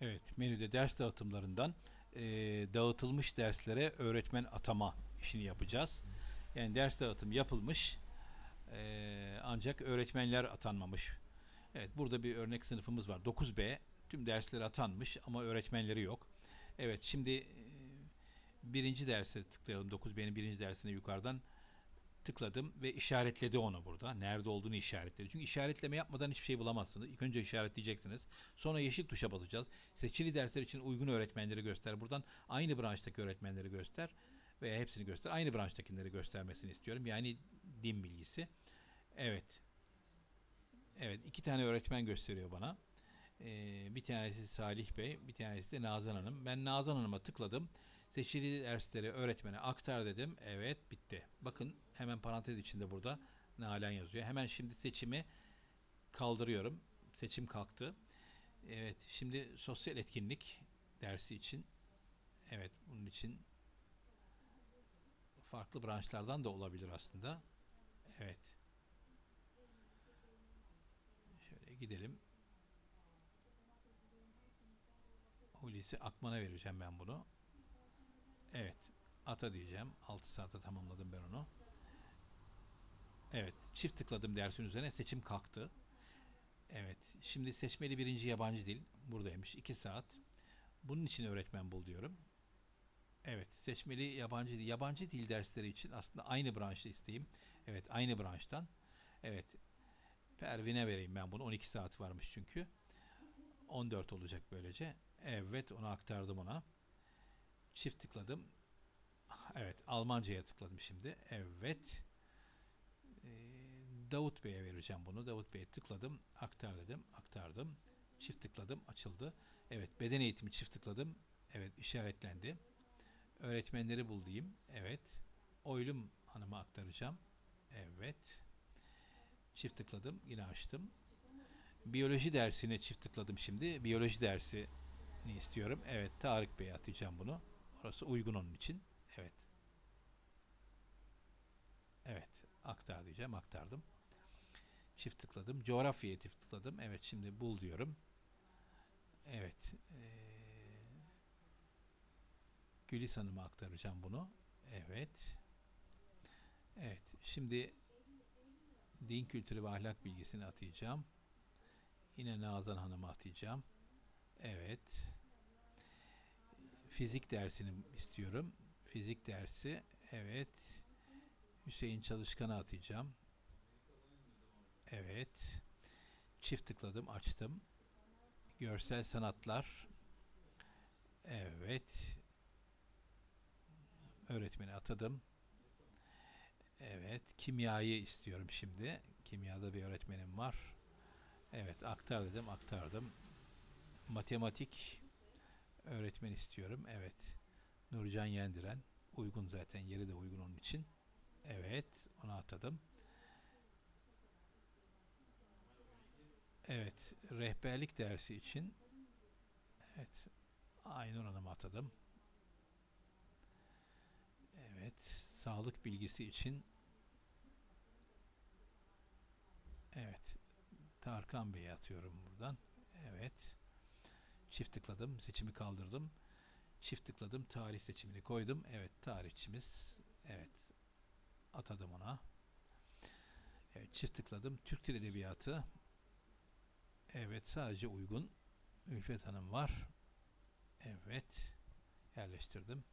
Evet, menüde ders dağıtımlarından e, dağıtılmış derslere öğretmen atama işini yapacağız. Yani ders dağıtım yapılmış e, ancak öğretmenler atanmamış. Evet, burada bir örnek sınıfımız var. 9B tüm dersleri atanmış ama öğretmenleri yok. Evet, şimdi e, birinci derse tıklayalım. 9B'nin birinci dersine yukarıdan tıkladım ve işaretledi onu burada. Nerede olduğunu işaretledi. Çünkü işaretleme yapmadan hiçbir şey bulamazsınız. İlk önce işaretleyeceksiniz. Sonra yeşil tuşa basacağız. Seçili dersler için uygun öğretmenleri göster. Buradan aynı branştaki öğretmenleri göster veya hepsini göster. Aynı branştakileri göstermesini istiyorum. Yani din bilgisi. Evet. Evet, iki tane öğretmen gösteriyor bana. Ee, bir tanesi Salih Bey, bir tanesi de Nazan Hanım. Ben Nazan Hanım'a tıkladım. Seçili dersleri öğretmene aktar dedim. Evet, bitti. Bakın hemen parantez içinde burada Nalan yazıyor. Hemen şimdi seçimi kaldırıyorum. Seçim kalktı. Evet, şimdi sosyal etkinlik dersi için evet, bunun için farklı branşlardan da olabilir aslında. Evet. Şöyle gidelim. Hulusi Akman'a vereceğim ben bunu. Evet. Ata diyeceğim. 6 saate tamamladım ben onu. Evet. Çift tıkladım dersin üzerine. Seçim kalktı. Evet. Şimdi seçmeli birinci yabancı dil. Buradaymış. 2 saat. Bunun için öğretmen bul diyorum. Evet. Seçmeli yabancı dil. Yabancı dil dersleri için aslında aynı branşta isteyeyim. Evet. Aynı branştan. Evet. Pervin'e vereyim ben bunu. 12 saat varmış çünkü. 14 olacak böylece. Evet. Onu aktardım ona. Çift tıkladım. Evet. Almanca'ya tıkladım şimdi. Evet. Ee, Davut Bey'e vereceğim bunu. Davut Bey'e tıkladım. Aktar dedim. Aktardım. Çift tıkladım. Açıldı. Evet. Beden eğitimi çift tıkladım. Evet. işaretlendi. Öğretmenleri bul diyeyim. Evet. Oylum Hanım'a aktaracağım. Evet. Çift tıkladım. Yine açtım. Biyoloji dersine çift tıkladım şimdi. Biyoloji dersi ne istiyorum? Evet. Tarık Bey'e atacağım bunu. Orası uygun onun için. Evet. Evet. Aktar diyeceğim. Aktardım. Çift tıkladım. Coğrafyaya çift tıkladım. Evet. Şimdi bul diyorum. Evet. Ee, Gülis Hanım'a aktaracağım bunu. Evet. Evet. Şimdi din kültürü ve ahlak bilgisini atayacağım. Yine Nazan Hanım'a atayacağım. Evet. Fizik dersini istiyorum. Fizik dersi. Evet. Hüseyin Çalışkan'a atayacağım. Evet. Çift tıkladım, açtım. Görsel sanatlar. Evet. Öğretmeni atadım. Evet. Kimyayı istiyorum şimdi. Kimyada bir öğretmenim var. Evet. Aktar dedim. Aktardım. Matematik öğretmen istiyorum. Evet. Nurcan Yendiren. Uygun zaten. Yeri de uygun onun için. Evet. Onu atadım. Evet. Rehberlik dersi için evet. Aynur Hanım'a atadım. Evet. Sağlık bilgisi için evet. Tarkan Bey'e atıyorum buradan. Evet. Çift tıkladım. Seçimi kaldırdım. Çift tıkladım. Tarih seçimini koydum. Evet. Tarihçimiz. Evet. Atadım ona. Evet. Çift tıkladım. Türk Dil Edebiyatı. Evet. Sadece uygun. Ülfet Hanım var. Evet. Yerleştirdim.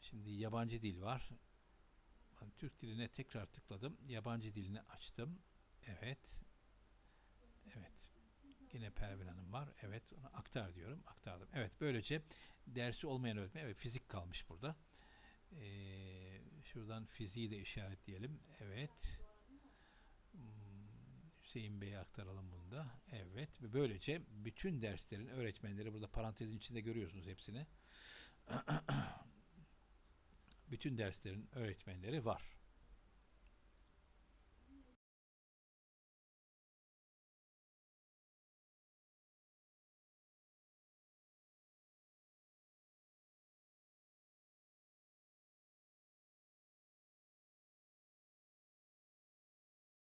Şimdi yabancı dil var. Türk diline tekrar tıkladım. Yabancı dilini açtım. Evet. Evet. Yine Pervin Hanım var. Evet. Onu aktar diyorum. Aktardım. Evet. Böylece dersi olmayan öğretmen. Evet. Fizik kalmış burada. Ee, şuradan fiziği de işaretleyelim. Evet. Hmm, Hüseyin Bey'e aktaralım bunu da. Evet. Ve böylece bütün derslerin öğretmenleri burada parantezin içinde görüyorsunuz hepsini. bütün derslerin öğretmenleri var.